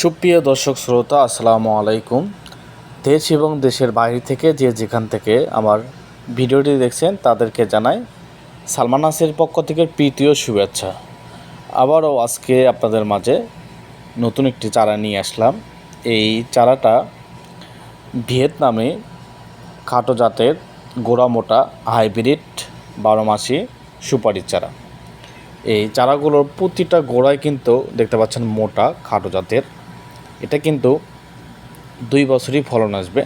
সুপ্রিয় দর্শক শ্রোতা, আসসালামু আলাইকুম। দেশ এবং দেশের বাইরে থেকে যে যেখান থেকে আমার ভিডিওটি দেখছেন, তাদেরকে জানাই সালমান নাসের পক্ষ থেকে প্রীতীয় শুভেচ্ছা। আবারও আজকে আপনাদের মাঝে নতুন একটি চারা নিয়ে আসলাম। এই চারাটা ভিয়েতনামে খাটো জাতের গোড়া মোটা হাইব্রিড বারো মাসি সুপারির চারা। এই চারাগুলোর প্রতিটা গোড়ায় কিন্তু দেখতে পাচ্ছেন মোটা খাটো জাতের এটা কিন্তু দুই বছরই ফলন আসবে।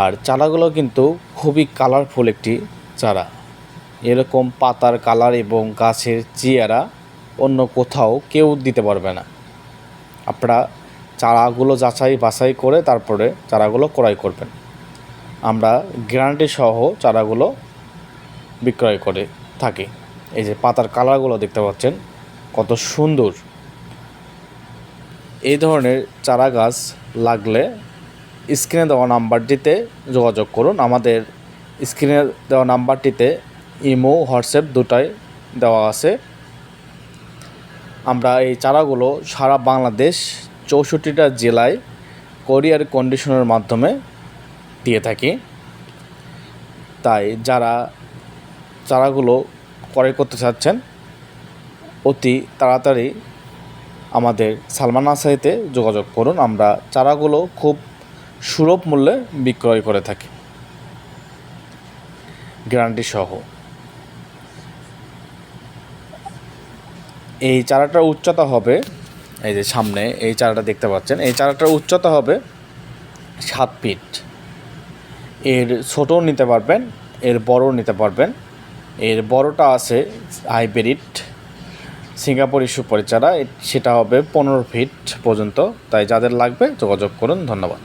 আর চারাগুলো কিন্তু খুবই কালারফুল একটি চারা। এরকম পাতার কালার এবং গাছের চেয়ারা অন্য কোথাও কেউ দিতে পারবে না। আপনারা চারাগুলো যাচাই বাছাই করে তারপরে চারাগুলো ক্রয় করবেন। আমরা গ্যারান্টি সহ চারাগুলো বিক্রয় করে থাকি। এই যে পাতার কালারগুলো দেখতে পাচ্ছেন, কত সুন্দর। এই ধরনের চারা গাছ লাগলে স্ক্রিনে দেওয়া নাম্বারটিতে যোগাযোগ করুন। আমাদের স্ক্রিনে দেওয়া নাম্বারটিতে ইমো, হোয়াটসঅ্যাপ দুটাই দেওয়া আছে। আমরা এই চারাগুলো সারা বাংলাদেশ চৌষট্টিটা জেলায় কোরিয়ার কন্ডিশনের মাধ্যমে দিয়ে থাকি। তাই যারা চারাগুলো ক্রয় করতে চাচ্ছেন, অতি তাড়াতাড়ি আমাদের সালমান আসাইতে যোগাযোগ করুন। আমরা চারাগুলো খুব সুলভ মূল্যে বিক্রয় করে থাকি। গ্যারান্টি সহ। এই চারাটার উচ্চতা হবে, এই যে সামনে এই চারাটা দেখতে পাচ্ছেন, এই চারাটার উচ্চতা হবে সাত ফিট। এর ছোটও নিতে পারবেন, এর বড়ও নিতে পারবেন। এর বড়টা আছে হাইব্রিড সিঙ্গাপুরি ইস্যু পরিচারা সেটা হবে পনেরো ফিট পর্যন্ত। তাই যাদের লাগবে যোগাযোগ করুন। ধন্যবাদ।